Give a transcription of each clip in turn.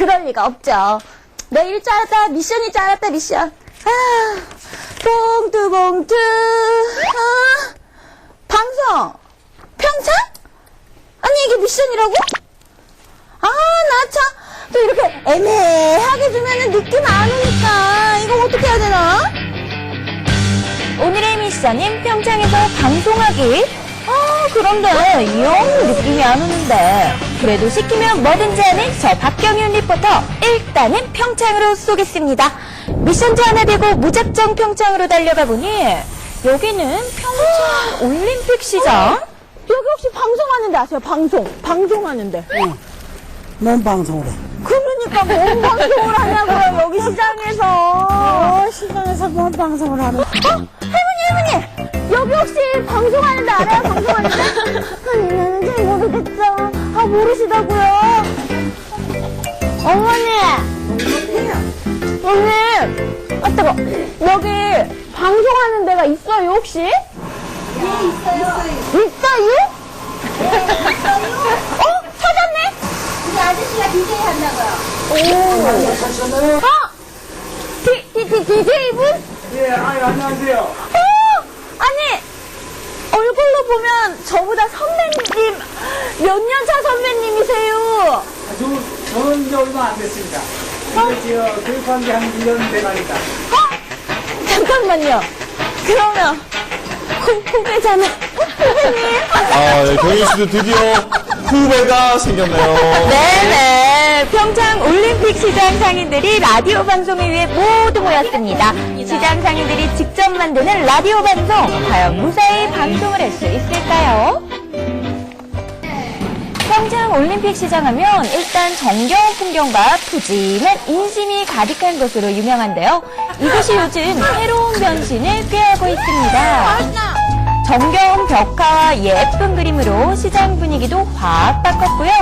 그럴 리가 없죠. 내일 줄 알았다, 미션이 줄 알았다, 미션. 아, 봉투, 봉투. 아, 방송. 평창? 아니, 이게 미션이라고? 아, 나 참, 또 이렇게 애매하게 주면은 느낌 안 오니까. 이거 어떻게 해야 되나? 오늘의 미션인 평창에서 방송하기. 아, 그런데 영 느낌이 안 오는데. 그래도 시키면 뭐든지 하는 저 박경윤 리포터. 일단은 평창으로 쏘겠습니다. 미션지 하나 되고 무작정 평창으로 달려가 보니 여기는 평창 올림픽 시장. 여기 혹시 방송하는데 아세요? 방송. 방송하는데. 뭔 방송을 해? 그러니까 뭔 방송을 하냐고요, 여기 시장에서. 어, 시장에서 뭔 방송을 하는? 어? 할머니, 할머니! 여기 혹시 방송하는데 알아요? 방송하는데? 아니, 나는 잘 모르겠죠. 아, 모르시다고요? 어머니! 어머니! 아, 뜨거. 여기 방송하는 데가 있어요, 혹시? 네, 있어요. 있어요? 어? 찾았네? 우리 아저씨가 DJ 한다고요. 오. 어? 디, 디, 디, DJ 분? 예, 아유, 안녕하세요. 어? 아니, 얼굴로 보면 저보다 선배님, 몇 년 차 선배님이세요. 아, 저, 저는 이제 얼마 안 됐습니다. 근데 지금 교육한 지 한 1년 돼가니까. 어? 잠깐만요. 그러면, 후, 후배잖아. 후배님. 아, 네, 경윤 씨도 드디어 후배가 생겼네요. 네네. 평창 올림픽 시장 상인들이 라디오 방송을 위해 모두 모였습니다. 시장 상인들이 직접 만드는 라디오 방송. 과연 무사히 방송을 할 수 있을까요? 평창 올림픽 시장 하면 일단 정겨운 풍경과 푸짐한 인심이 가득한 곳으로 유명한데요. 이곳이 요즘 새로운 변신을 꾀하고 있습니다. 정겨운 벽화와 예쁜 그림으로 시장 분위기도 확 바꿨고요.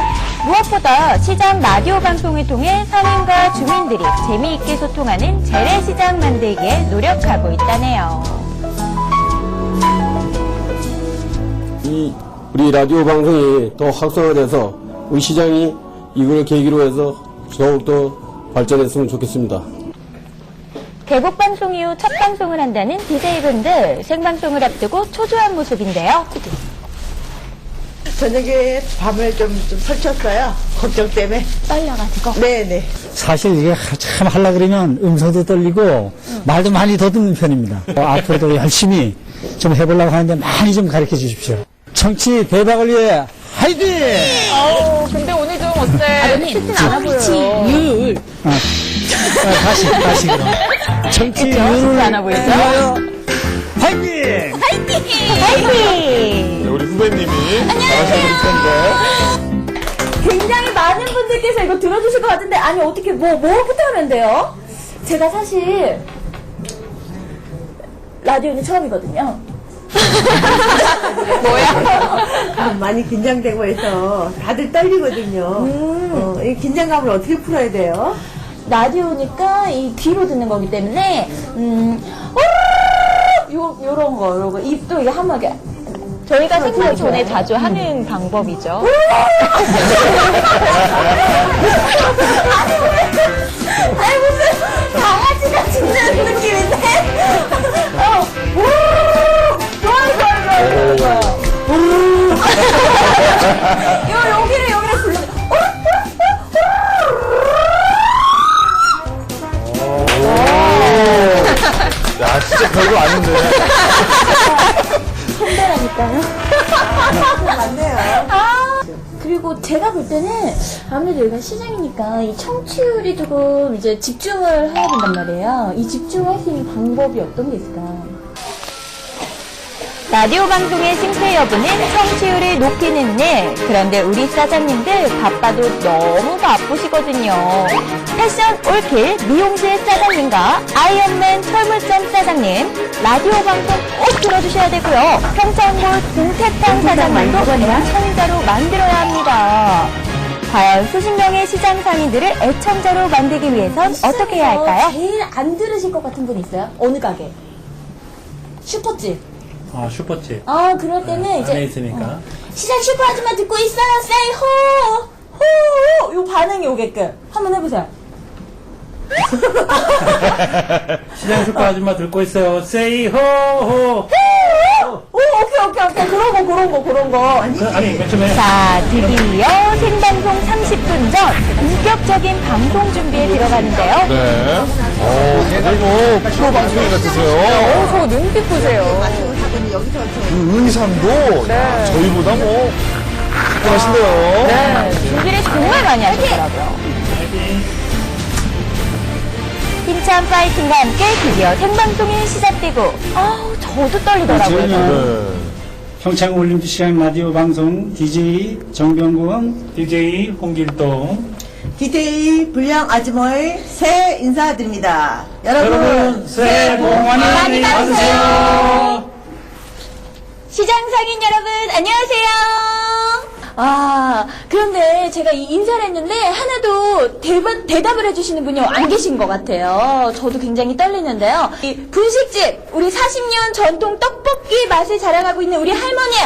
무엇보다 시장 라디오 방송을 통해 상인과 주민들이 재미있게 소통하는 재래시장 만들기에 노력하고 있다네요. 이 우리 라디오 방송이 더 활성화돼서 우리 시장이 이걸 계기로 해서 더욱더 발전했으면 좋겠습니다. 개국 방송 이후 첫 방송을 한다는 DJ분들 생방송을 앞두고 초조한 모습인데요. 저녁에 밤을 좀, 좀 설쳤어요. 걱정 때문에. 떨려가지고. 네네. 사실 이게 참 하려 그러면 음성도 떨리고 말도 많이 더듬는 편입니다. 어, 앞으로도 열심히 좀 해보려고 하는데 많이 좀 가르쳐 주십시오. 정치 대박을 위해 화이팅! 근데 오늘 좀 어때? 쉽진 않아 보여요. 아, 아, 다시 다시 그럼. 정치 쉽지 않아 보이죠? 위하여 화이팅! 파이팅! 네, 우리 후배님이 잘하시는 텐데. 굉장히 많은 분들께서 이거 들어주실 것 같은데 아니 어떻게 뭐 뭐 부탁하면 돼요? 제가 사실 라디오는 처음이거든요. 아, 많이 긴장되고 해서 다들 떨리거든요. 어, 이 긴장감을 어떻게 풀어야 돼요? 라디오니까 이 귀로 듣는 거기 때문에 음 요, 요런 거, 요런 거. 입도 이게 함하게. 저희가 생방 전에 자주 하는 방법이죠. 아니, 무슨 강아지가 짖는 느낌인데? 어, 그리고 제가 볼 때는 아무래도 여기가 시장이니까 이 청취율이 조금 이제 집중을 해야 된단 말이에요. 이 집중할 수 있는 방법이 어떤 게 있을까요? 라디오 방송의 승패 여부는 청취율을 높이는 일. 그런데 우리 사장님들 바빠도 너무 바쁘시거든요. 패션 올킬 미용실 사장님과 아이언맨 철물점 사장님, 라디오 방송 꼭 들어주셔야 되고요. 평창골 동태탕 사장님도 애청자로 만들어야 합니다. 과연 수십 명의 시장 상인들을 애청자로 만들기 위해선 어떻게 해야 할까요? 제일 안 들으실 것 같은 분 있어요? 어느 가게? 슈퍼집. 아, 슈퍼집. 아, 그럴 때는 이제 안에 있으니까. 어, 시장 슈퍼 아줌마 듣고 있어요. 세이 호! 호! 요 반응이 오게끔 한번 해 보세요. 시장 슈퍼 아줌마 듣고 있어요. 세이 호호. 오, 오케이, 오케이, 오케이. 그런 거, 그런 거, 그런 거. 아니, 맨 처음에. 자, 드디어 생방송 30분 전 본격적인 방송 준비에 들어가는데요. 네. 어, 다들 뭐, 프로 방송인 같으세요. 어, 저 눈빛 보세요. 그 의상도, 야, 저희보다 뭐, 화끈하신데요. 네, 준비를 정말 많이 하시더라고요. 힘찬 파이팅과 함께 드디어 생방송이 시작되고, 아우, 저도 떨리더라고요. 네. 평창 올림픽 시간 라디오 방송 DJ 정병군 DJ 홍길동. DJ 불량 아주머니 새 인사드립니다. 여러분, 여러분, 새해 복 많이 받으세요. 시장 상인 여러분, 안녕하세요. 아, 그런데 제가 이 인사를 했는데 하나도 대답, 대답을 해주시는 분이 안 계신 것 같아요. 저도 굉장히 떨리는데요. 이 분식집, 우리 40년 전통 떡볶이 맛을 자랑하고 있는 우리 할머니!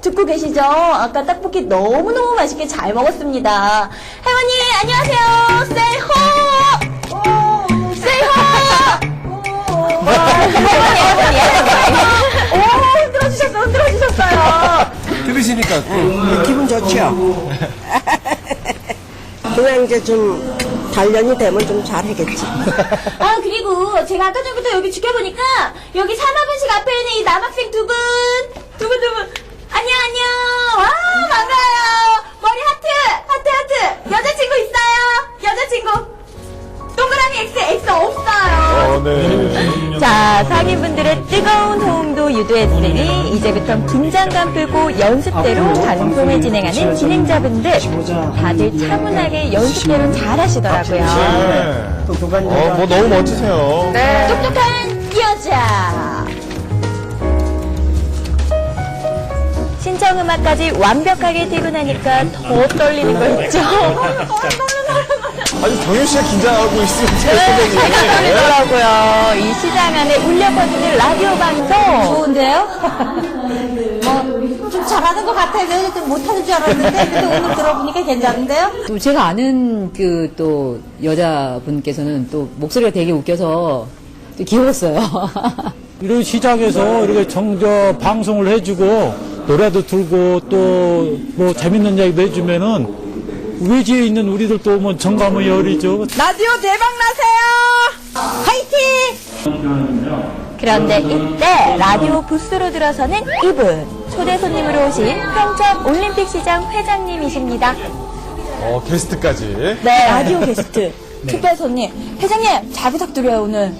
듣고 계시죠? 아까 떡볶이 너무너무 맛있게 잘 먹었습니다. 할머니, 안녕하세요. 세이 호! 흔들어주셨어요. 들으시니까, 기분 좋죠? 그냥 이제 좀 단련이 되면 좀 잘하겠지. 아 그리고 제가 아까 전부터 여기 지켜보니까 여기 산업은식 앞에 있는 이 남학생 두 분, 두 분, 두 분. 안녕 안녕. 와 반가워요. 머리 하트, 하트, 하트. 여자친구 있어요? 여자친구. 동그라미 X, X 없어요. 어, 네. 자, 상인분들의 뜨거운 호응도 유도했으니 이제부터 긴장감 풀고 연습대로 방송을 진행하는 진행자분들 다들 차분하게 연습대로 잘 하시더라고요. 네. 똑똑한 어, 뭐 너무 멋지세요. 똑똑한 여자. 신청음악까지 완벽하게 퇴근하니까 더 떨리는 거 있죠? 아니, 정윤 씨가 긴장하고 있으면 제가 네, 제가 선생님. 떨리더라고요. 이 시장 안에 울려 퍼지는 라디오 방송. 좋은데요? 좀 잘하는 것 같아요. 좀 못하는 줄 알았는데, 근데 오늘 들어보니까 괜찮은데요? 또 제가 아는 그 또 여자분께서는 또 목소리가 되게 웃겨서 또 귀여웠어요. 이런 시장에서 이렇게 정저 방송을 해주고 노래도 들고 또 뭐 재밌는 이야기도 해주면은 외지에 있는 우리들도 뭐 정감의 열이죠. 라디오 대박 나세요! 화이팅! 그런데 이때 라디오 부스로 들어서는 이분. 초대 손님으로 오신 평창 올림픽 시장 회장님이십니다. 어, 게스트까지. 네, 라디오 게스트. 특별 손님. 회장님, 잘 부탁드려요, 오늘.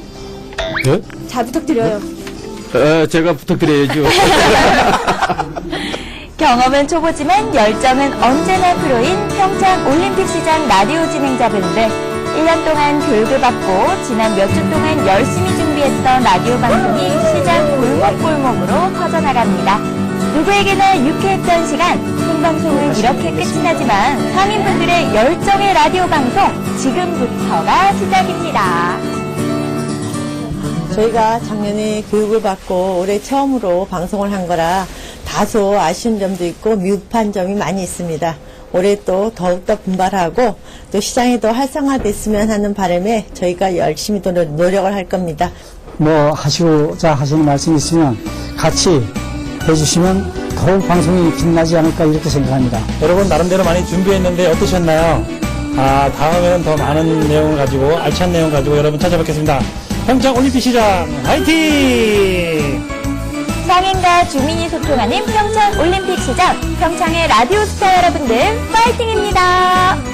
네? 잘 부탁드려요. 에, 제가 부탁드려야죠. 경험은 초보지만 열정은 언제나 프로인 평창 올림픽 시장 라디오 진행자분들. 1년 동안 교육을 받고 지난 몇 주 동안 열심히 준비했던 라디오 방송이 시장 골목골목으로 퍼져나갑니다. 누구에게나 유쾌했던 시간, 생방송은 이렇게 끝이 나지만 상인분들의 열정의 라디오 방송, 지금부터가 시작입니다. 저희가 작년에 교육을 받고 올해 처음으로 방송을 한 거라 다소 아쉬운 점도 있고 미흡한 점이 많이 있습니다. 올해 또 더욱더 분발하고 또 시장이 더 활성화됐으면 하는 바람에 저희가 열심히 또 노- 노력을 할 겁니다. 뭐 하시고자 하시는 말씀이 있으면 같이 해주시면 더욱 방송이 빛나지 않을까 이렇게 생각합니다. 여러분, 나름대로 많이 준비했는데 어떠셨나요? 아, 다음에는 더 많은 내용을 가지고, 알찬 내용 가지고 여러분 찾아뵙겠습니다. 평창 올림픽 시장, 화이팅! 상인과 주민이 소통하는 평창 올림픽 시장, 평창의 라디오 스타 여러분들, 파이팅입니다!